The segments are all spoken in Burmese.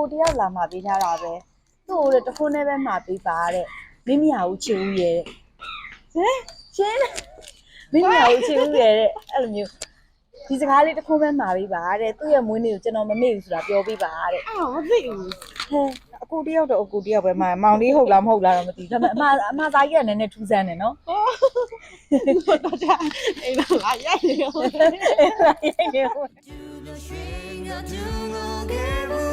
ကိုတယောက်လာမှာပေးထားတာပဲသူ့ကိုလည်းတစ်ခုနဲ့ပဲမှာပေးပါတဲ့မင်းမရဘူးချစ်ဦးရဲ့တဲ့ဟမ်ရှင်းတယ်မင်းမရဘူးချစ်ဦးရဲ့တဲ့အဲ့လိုမျိုးဒီစကားလေးတစ်ခုပဲမှာပေးပါတဲ့သူ့ရဲ့မွေးနေ့ကိုကျွန်တော်မမေ့ဘူးဆိုတာပြောပေးပါတဲ့အဲ့မသိဘူးဟဲအကူတယောက်တော့အကူတယောက်ပဲမမောင်လေးဟုတ်လားမဟုတ်လားတော့မသိဘူးဒါပေမဲ့အမအမသားကြီးကနည်းနည်းထူးဆန်းတယ်နော်တော့ကြာအဲ့တော့လာရိုက်နေရောရိုက်နေဟုတ်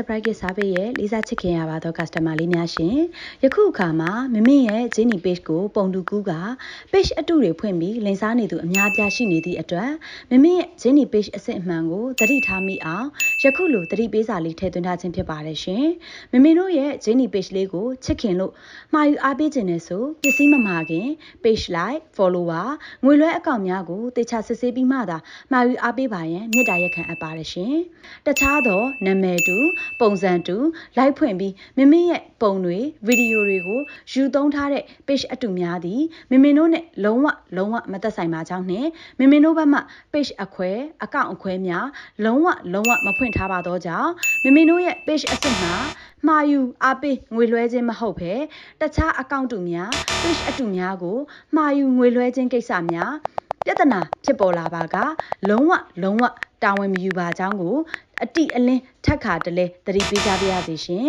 ဂျင်းနီ surprise gift စားပေးရဲ့လေးစားချစ်ခင်ရပါသော customer လေးများရှင်ယခုအခါမှာမမင်းရဲ့ဂျင်းနီ page ကိုပုံတူကူးက page အတုတွေဖွင့်ပြီးလင်စားနေသူအများပြားရှိနေသည့်အတွက်မမင်းရဲ့ဂျင်းနီ page အစစ်အမှန်ကိုသတိထားမိအောင် ယခုလိုသတိပေးစာလေးထည့်သွင်းထားခြင်းဖြစ်ပါတယ်ရှင်မမင်းတို့ရဲ့ဂျင်းနီ page လေးကိုချစ်ခင်လို့မှာယူအားပေးခြင်းနဲ့ဆိုပစ္စည်းမမှာခင် page like follower ငွေလွှဲအကောင့်များကိုတေချာစစ်ဆေးပြီးမှသာမှာယူအားပေးပါရန်မေတ္တာရက်ခံအပ်ပါတယ်ရှင်တခြားသောနာမည်တူပုံစံတူ like ဖွင့်ပြီးမမင်းရဲ့ပုံတွေဗီဒီယိုတွေကိုယူသုံးထားတဲ့ page အတူများသည်မမင်းတို့နဲ့လုံးဝလုံးဝမသက်ဆိုင်ပါကြောင်းနဲ့မမင်းတို့ဘက်မှ page အခွဲအကောင့်အခွဲများလုံးဝလုံးဝမဖွင့်ထားပါတော့ကြောင်းမမင်းတို့ရဲ့ page အစစ်မှာမှာယူအားပေးငွေလွှဲခြင်းမဟုတ်ဘဲတခြားအကောင့်တူများ page အတူများကိုမှာယူငွေလွှဲခြင်းကိစ္စများပြဿနာဖြစ်ပေါ်လာပါကလုံးဝလုံးဝတာဝန်မယူပါကြောင်းကိုအတိအလင်းထက်ခါတလဲသတိပေးကြပါရစေရှင်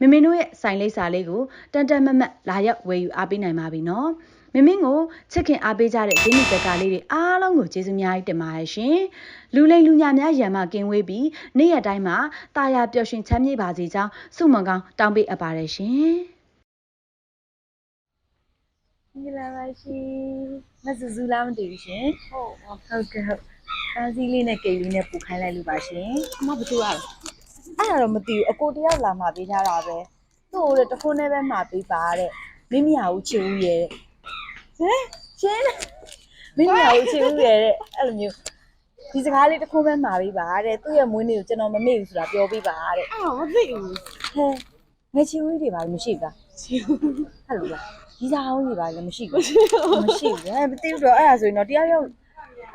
မမင်းတို့ရဲ့ site လိပ်စာလေးကိုတန်တန်မတ်မတ်လာရောက်ဝယ်ယူအားပေးနိုင်ပါပြီနော်မမင်းကိုချစ်ခင်အားပေးကြတဲ့ဂျင်းနီတက်ကလေးတွေအားလုံးကိုကျေးဇူးများကြီးတင်ပါတယ်ရှင်လူလိမ်လူညာများရံမကင်းဝေးပြီးနေ့ရက်တိုင်းမှာတာယာပျော်ရွှင်ချမ်းမြေ့ပါစေကြောင်းဆုမွန်ကောင်းတောင်းပေးအပ်ပါတယ်ရှင်မင်္ဂလာပါရှင်မဆူဆူလားမသိဘူးရှင်ဟုတ်ဟုတ်ကဲ့ဟုတ်ပန်းစည်းလေးနဲ့ကိတ်လေးနဲ့ပူခိုင်းလိုက်လို့ပါရှင်အမဘာတူရလဲ အဲ့ဒါတော့မသိဘူးအကိုတယောက်လာမှာပေးထားတာပဲသူ့ကိုလည်းတစ်ခုနဲ့ပဲမှာပေးပါတဲ့မင်းမရဘူးချစ်ဦးရဲ့တဲ့ဟမ်ရှင်းတယ်မင်းမရဘူးချစ်ဦးရဲ့တဲ့အဲ့လိုမျိုးဒီစကားလေးတစ်ခုပဲမှာပေးပါတဲ့သူ့ရဲ့မွေးနေ့ကိုကျွန်တော်မမေ့ဘူးဆိုတာပြောပေးပါတဲ့အဲ့မသိဘူးဟဲငယ်ချီဦးတွေပါလို့မရှိဘူးလားဟဲ့လို့လားဒီစားအောင်တွေပါလည်းမရှိဘူးမရှိဘူးဟဲ့မသိဘူးတော့အဲ့ဒါဆိုရင်တော့တရားရောက်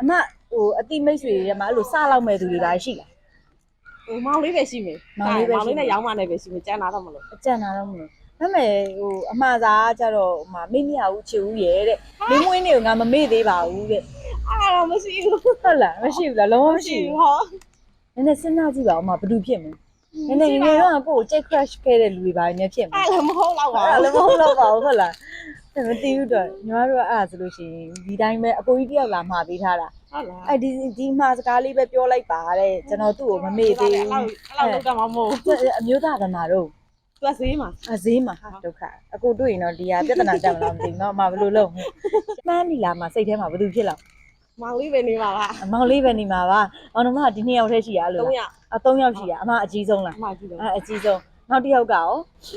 အမဟိုအတိမိတ်ဆွေတွေမှာအဲ့လိုစလောက်မဲ့သူတွေပါရှိလား ဟိုမောင်လေးပဲရှိမယ်မောင်လေးပဲရှိမယ်မောင်လေးနဲ့ရောင်းမနဲ့ပဲရှိမယ်ကျန်တာတော့မလို့အကြံတာတော့မလို့ဒါပေမဲ့ဟိုအမှားစားကြတော့ဟိုမှာမိမရဘူးချစ်ဦးရဲ့တဲ့မင်းမွေးနေကငါမမေ့သေးပါဘူးတဲ့အဲ့တော့မရှိဘူးဟုတ်လားမရှိဘူးလားလုံးဝမရှိဘူးဟောနည်းနည်းစဉ်းစားကြည့်ပါဦးမဘာလို့ဖြစ်မလဲနည်းနည်းငယ်ငယ်တော့ကိုယ်ကိုကြိတ် crush ခဲ့တဲ့လူတွေပါနေဖြစ်မလဲအဲ့လည်းမဟုတ်တော့ပါအဲ့ဘူးလည်းမဟုတ်တော့ပါဘူးဟုတ်လားအဲ့မသိဘူးတော့ညီမတို့ကအဲ့ဒါဆိုလို့ရှိရင်ဒီတိုင်းပဲအကိုကြီးတယောက်လာမှာပေးထားတာ ဟုတ်လား အဲ့ဒီဒီမှာစကားလေးပဲပြောလိုက်ပါတဲ့ကျွန်တော်သူ့ကိုမမေ့သေး အဲ့ ဘူး လောက်အဲ့လောက်တော့မမဟုတ် သူအမျိုးသားဗမာတို့ သူကဈေးမှာ အဈေးမှာဟာဒုက္ခအကိုတွေ့ရင်တော့ဒီဟာပြဿနာတက်မလားမသိဘူးเนาะအမဘယ်လိုလုပ်မလဲမှန်းနေလားမစိတ်ထဲမှာဘာလို့ဖြစ်လောက် မောင်လေးပဲနေပါလား အမောင်လေးပဲနေမှာပါအောင်တော့မဒီနှစ်ယောက်တည်းရှိရလို့ 300 အသုံးယောက်ရှိရအမအကြီးဆုံးလား အမကြည့်တော့ အဲအကြီးဆုံးနောက်တစ်ယောက်ကရော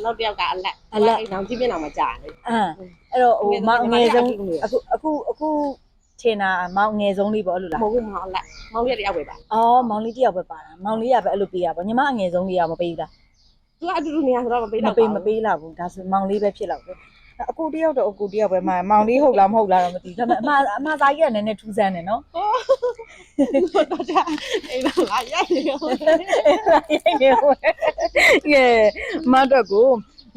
နောက်တစ်ယောက်ကအလက် အလက် နောင်ကြည့်ပြနေမှာကြာတယ် အမ်အဲ့တော့ဟိုမောင်အငယ်ဆုံး ငယ်ဆုံး အခုအခုအခု ထင်တာမောင်ငယ်ဆုံးလေးပေါ့အဲ့လိုလားမဟုတ်ဘူးမောင်အလက်မောင်လေးတစ်ယောက်ပဲပါအော်မောင်လေးတစ်ယောက်ပဲပါတာမောင်လေးကပဲအဲ့လိုပေးရပါညီမအငယ်ဆုံးလေးကမပေးဘူးလားသူကအတူတူနေရဆိုတော့မပေးမတော့ပေးမပေးလောက်ဘူးဒါဆိုမောင်လေးပဲဖြစ်လောက်တယ်အကူတယောက်တော့အကူတယောက်ပဲမမောင်လေးဟုတ်လားမဟုတ်လားတော့မသိဘူးဒါပေမဲ့အမအမသားကြီးကနည်းနည်းထူးဆန်းတယ်နော်တော့ကြာအဲ့တော့လာရိုက်နေရောကဲမတ်တော့ကို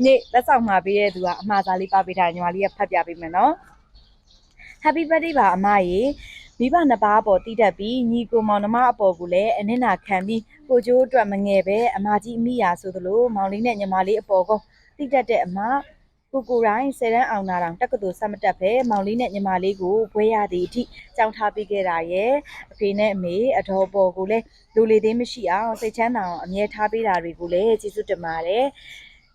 နေ့လက်ဆောင်မှာပေးတဲ့သူကအမှားစားလေးပါပေးထားတယ်ညီမလေးကဖတ်ပြပေးမယ်နော် Happy birthday ပါအမရေမိဘနှစ်ပါးအပေါ်တည်တတ်ပြီးညီကိုမောင်နှမအပေါ်ကိုလည်းအနစ်နာခံပြီးကိုကျိုးအတွက်မငယ်ပဲအမကြီးအမိယာဆိုသလိုမောင်လေးနဲ့ညီမလေးအပေါ်ကောတည်တတ်တဲ့အမကိုကိုတိုင်းဆယ်တန်းအောင်နာတောင်တက္ကသိုလ်ဆက်မတက်ပဲမောင်လေးနဲ့ညီမလေးကိုဘွဲရသည့်အထိကြောင်းထားပေးခဲ့တာရဲ့အဖေနဲ့အမေအတော်ပေါ်ကိုလည်းလူလေသေးမရှိအောင်စိတ်ချမ်းသာအောင်အမြဲထားပေးတာတွေကိုလည်းကျေးဇူးတင်ပါတယ်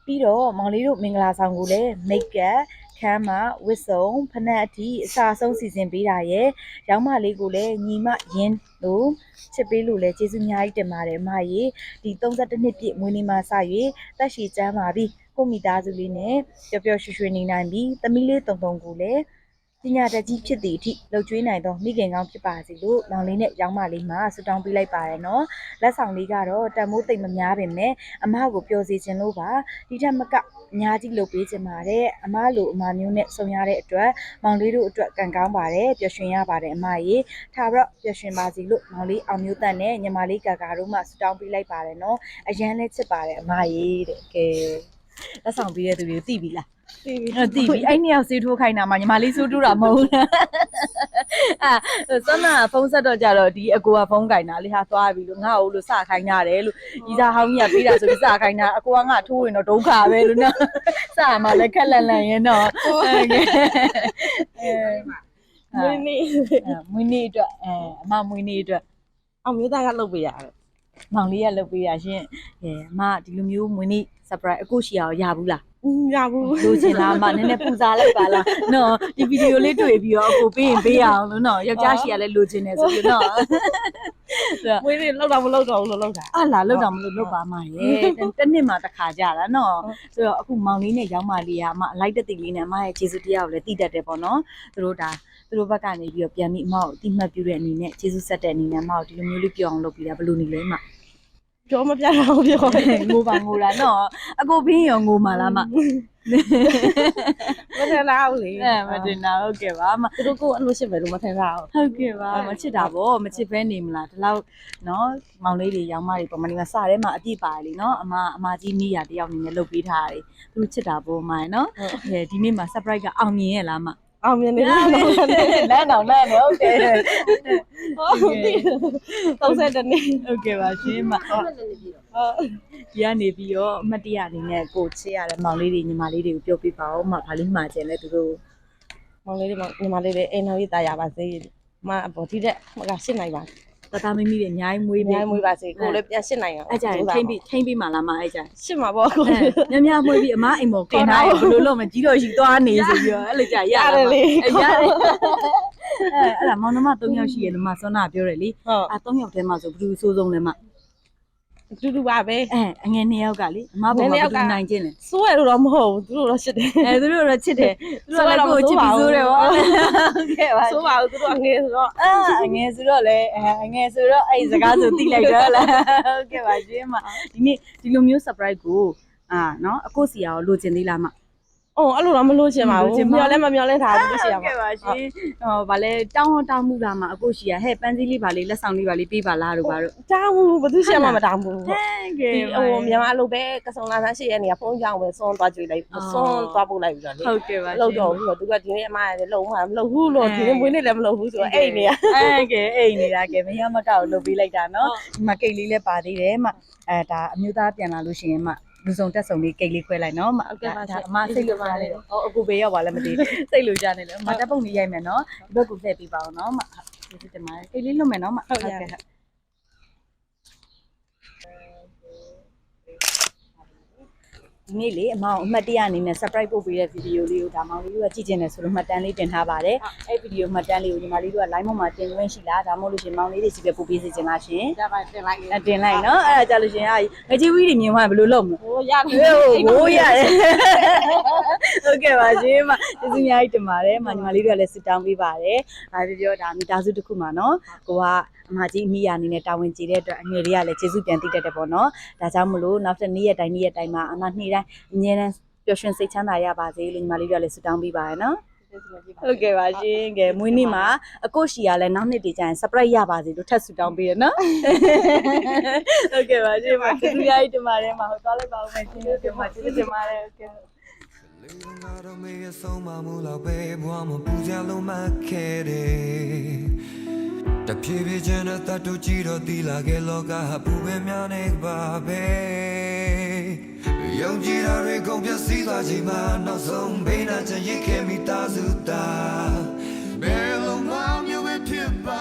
ပြီးတော့မောင်လေးတို့မင်္ဂလာဆောင်ကိုလည်း make up ခမ်းမဝစ်စုံဖနက်အထိအစာဆုံးစီစဉ်ပေးတာရဲ့ရောင်းမလေးကိုလည်းညီမရင်းလို့ချစ်ပေးလို့လည်းကျေးဇူးအများကြီးတင်ပါတယ်အမကြီးဒီ32နှစ်ပြည့်မွေးနေ့မှာစ၍တက်ရှိကျမ်းပါပြီကိုမိသားစုလေးနဲ့ပျော်ပျော်ရွှင်ရွှင်နေနိုင်ပြီသမီးလေးတုံတုံကိုလည်း ပညာတတ်ကြီးဖြစ်သည့်အထိလှုပ်ကြွေးနိုင်သောမိခင်ကောင်းဖြစ်ပါစေလို့မောင်လေးနဲ့ရောင်းမလေးမှာဆုတောင်းပေးလိုက်ပါတယ်နော်လက်ဆောင်လေးကတော့တန်မိုးသိမ့်မများပင်မဲ့အမကိုပျော်စေခြင်းလို့ပါဒီထက်မကအများကြီးလုပ်ပေးခြင်းပါတယ်အမလိုအမမျိုးနဲ့ဆုံရတဲ့အတွက်မောင်လေးတို့အတွက်ကံကောင်းပါတယ်ပျော်ရွှင်ရပါတယ်အမကြီးထားပြီးတော့ပျော်ရွှင်ပါစေလို့မောင်လေးအောင်မျိုးတန်နဲ့ညီမလေးကာကာတို့မှဆုတောင်းပေးလိုက်ပါတယ်နော်အရန်လဲချစ်ပါတယ်အမကြီးတဲ့ကဲလက်ဆောင်ပေးတဲ့သူတွေကိုသိပြီလား တီးပြီးအဲ့သိပြီအဲ့နှစ်ယောက်စေးထိုးခိုင်းတာမှညီမလေးစိုးထိုးတာမဟုတ်လားအဲစနဖုန်းဆက်တော့ကြတော့ဒီအကိုကဖုန်းကင်တာလေဟာသွားပြီလို့ငါ့ကိုလို့စခိုင်းတာတယ်လို့ဤသားဟောင်းကြီးကပေးတာဆိုပြီးစခိုင်းတာအကိုကငါထိုးရင်တော့ဒုက္ခပဲလို့နော်စမှလည်းခက်လန့်လန့်ရင်တော့အဲကဲအဲမွေးနေ့မွေးနေ့အတွက်အဲအမမွေးနေ့အတွက်အောင်မျိုးသားကလုပ်ပေးရတယ် မောင်လေးကလုပ်ပေးရရှင်အဲအမဒီလိုမျိုးမွေးနေ့ surprise အခုရှိအောင်ရဘူးလားอืมရဘူးလိုချင်လားမနည်းနည်းပူစားလိုက်ပါလားနော်ဒီဗီဒီယိုလေးတွေ့ပြီးတော့အကိုပေးရင်ပေးရအောင်လို့နော်ယောက်ျားရှိရလဲလိုချင်တယ်ဆိုပြီးနော်မွေးနေ့လောက်တော့မလောက်တော့ဘူးလို့လောက်တာအလားလောက်တော့မလို့လောက်ပါမရဲ့တစ်နှစ်မှတစ်ခါကြတာနော်ဆိုတော့အခုမောင်လေးနဲ့ရောင်းမလေးကအမအလိုက်တသိလေးနဲ့အမရဲ့ခြေစွတရားကိုလည်းတည်တတ်တယ်ပေါ့နော်သူတို့ဒါသူတို့ဘက်ကနေပြီးတော့ပြန်ပြီးအမကိုတိမှတ်ပြုတဲ့အနေနဲ့ခြေစွဆက်တဲ့အနေနဲ့အမကိုဒီလိုမျိုးလေးပြောအောင်လုပ်ပြီးတာဘယ်လိုနေလဲအမ ပြောမပြတော့ဘူးပြောတယ်ငိုပါငိုတာနော်အကိုဘင်းရောငိုမှလားမမထင်တော့ဘူးလေအဲမတင်တာဟုတ်ကဲ့ပါအမသူတို့ကိုအလို့ရှိမယ်လို့မထင်တော့ဟုတ်ကဲ့ပါမချစ်တာဗောမချစ်ဘဲနေမလားဒီလောက်နော်မောင်လေးတွေရောင်းမတွေပုံမှန်ဒီမှာစထဲမှာအပြည့်ပါတယ်လीနော်အမအမကြီးမိရတယောက်အနေနဲ့လုပ်ပေးထားတယ်သူတို့ချစ်တာဗောမိုင်းနော်အဲဒီနေ့မှာ surprise ကအောင်မြင်ရဲ့လားမ အောင်မြင်နေတယ်လမ်းတော်လမ်းနေဟုတ်တယ်ဟုတ်ပြီ30တနေ့ဟုတ်ကဲ့ပါရှင်မဟုတ်ဒီကနေပြီးတော့အမတ်တရအနေနဲ့ကိုချစ်ရတဲ့မောင်လေးတွေညီမလေးတွေကိုပြောပြပါဦးမဘာလို့မှာကျင်လဲသူတို့မောင်လေးတွေညီမလေးတွေအိမ်တော်ရေးတာရပါစေမအပေါ်ဒီတဲ့မကရှင်းနိုင်ပါ တသားမမိတွေအများကြီးမွေးအပြီးများကြီးမွေးပါစေကိုလည်းပြန်ရှင်းနိုင်အောင်အဲ့ကြရင်ထိမ့်ပြီးထိမ့်ပြီးမှလားမအဲ့ကြရင်ရှင်းမှာပေါ့ကိုအဲညညမွေးပြီးအမအိမ်ပေါ်တင်ထားရဘယ်လိုလုပ်မကြီးတော့ရှိသွားနေဆိုပြီးတော့အဲ့လိုကြာရရတယ်လေအဲ့ရတယ်အဲအဲ့ဒါမောင်နှမ၃ယောက်ရှိရလို့မဆွမ်းနာပြောတယ်လေဟုတ်အာ၃ယောက်တည်းမှဆိုဘယ်သူစိုးဆုံးလဲမ တူတူပါပဲအဲအငယ်၂ယောက်ကလေအမပေါ်မှာဘယ်သူနိုင်ချင်းလဲစိုးရလို့တော့မဟုတ်ဘူးသူတို့တော့ရှစ်တယ်အဲသူတို့တော့ချစ်တယ်သူတို့လည်းကိုယ်ချစ်ပြီးစိုးတယ်ဗောဟုတ်ကဲ့ပါစိုးပါဘူးသူတို့အငယ်ဆိုတော့အာအငယ်ဆိုတော့လေအဲအငယ်ဆိုတော့အဲ့ဒီစကားဆိုသိလိုက်တော့လားဟုတ်ကဲ့ပါရှင်မဒီနေ့ဒီလိုမျိုး surprise ကိုအာနော်အကိုစီရောလိုချင်သေးလားမ အော်အဲ့လိုတော့မလို့ချင်ပါမလို့ဘူးချင်ပါဘူးမျောလဲမမျောလဲထားဘူးလို့ရှိရဟုတ်မှာကဲ့ပါရှင်ဟောဗာလဲတောင်းတောင်းမှုလာမှာအခုရှိရဟဲ့ပန်းစည်းလေးဗာလေးလက်ဆောင်လေးဗာလေးပေးပါလားတို့ဗာတို့တောင်းဘူးဘာသူရှိရမှာမတောင်းဘူးဟဲ့ကဲဒီဟိုမြန်မာလိုပဲကစုံလာဆန်းရှိရနေရဖုန်းကြောင်ပဲစွန်းသွားကြွေလိုက်စွန်းသွားပို့လိုက်ပြီးတော့လေဟုတ်ကဲ့ပါလောက်တော့ဘူးသူကဒီနေ့အမလည်းလုံမှာမလုံဘူးလို့ဒီနေ့မွေးနေ့လည်းမလုံဘူးဆိုတော့အဲ့နေရအဲကဲအိမ်နေတာကဲမရမကောက်လုပ်ပေးလိုက်တာနော်ဒီမှာကိတ်လေးလည်းပါသေးတယ်မအဲဒါအမျိုးသားပြန်လာလို့ရှိရင်မ လူစုံတက်စုံလေးကိတ်လေးခွဲလိုက်နော်မအမစိတ်လိုပါလေဟောအကူဘေးရောက်ပါလဲမသိစိတ်လိုကြနေလေမတက်ပုံလေးရိုက်မယ်နော်ဒီဘက်ကိုလှည့်ပေးပါအောင်နော်မဟုတ်ဒီတင်မှာကိတ်လေးလွတ်မယ်နော်မဟုတ်ကဲ့ဟုတ် ဒီနေ့လေအမောင်အမှတ်တရအနေနဲ့ surprise ပို့ပေးတဲ့ဗီဒီယိုလေးကိုဒါမောင်လေးတို့ကကြည့်ကျင်တယ်ဆိုလို့မှတ်တမ်းလေးတင်ထားပါတယ်။အဲ့ဗီဒီယိုမှတ်တမ်းလေးကိုညီမလေးတို့က line ပေါ်မှာတင်သွင်းရှိလားဒါမှမဟုတ်လို့ရှရင်မောင်လေးတွေစီပဲပို့ပေးစီချင်လားရှင်ဒါပါတင်လိုက်။အတင်လိုက်နော်အဲ့ဒါကြလို့ရှရင်အာငကြီးဝီးတွေမြင်သွားရင်ဘယ်လိုလုပ်မလဲဟိုရတယ်။ဟိုဘိုးရတယ်။ဟုတ်ကဲ့ပါရှင်မကျေးဇူးအများကြီးတင်ပါတယ်။မညီမလေးတို့ကလည်းစစ်တောင်းပေးပါတယ်။ဒါပြောပြောဒါမိသားစုတစ်ခုမှာနော်။ကိုက အမကြီးအမိယာအနေနဲ့တာဝန်ကျေတဲ့အတွက်အငယ်လေးကလည်းကျေးဇူးပြန်သိတတ်တယ်ပေါ့နော်။ဒါကြောင့်မလို့နောက်တစ်နေ့ရက်တိုင်းနေ့ရက်တိုင်းမှာအမနေ့တိုင်းအမြဲတမ်းပျော်ရွှင်စိတ်ချမ်းသာရပါစေလို့ညီမလေးတို့ကလည်းဆုတောင်းပေးပါရနော်ဟုတ်ကဲ့ပါရှင်ကဲမွေးနေ့မှာအကိုရှီကလည်းနောက်နှစ်တည်ကျရင် surprise ရပါစေလို့ထပ်ဆုတောင်းပေးရနော်ဟုတ်ကဲ့ပါရှင်ပါကျေးဇူးရည်တင်ပါတယ်မဟုတ်သွားလိုက်ပါဦးမယ်ရှင်တို့မှာကျေးဇူးတင်ပါတယ်ဟုတ်ကဲ့လေးနာတော့မေးဆုံးမမှုလောက်ပဲဘွားမပူကြလုံးမခဲ့တယ် တဖြည်းဖြည်းချင်းနဲ့တတ်တူကြည့်တော့တီလာခဲ့လောကဟာပူပင်များနေပါပဲယုံကြည်တာတွေကုန်ပျက်စီးသွားချိန်မှာနောက်ဆုံးဘေးနာချင်ရစ်ခဲ့မိသားစုသားဘယ်လိုမှမျိုးပဲဖြစ်ပါ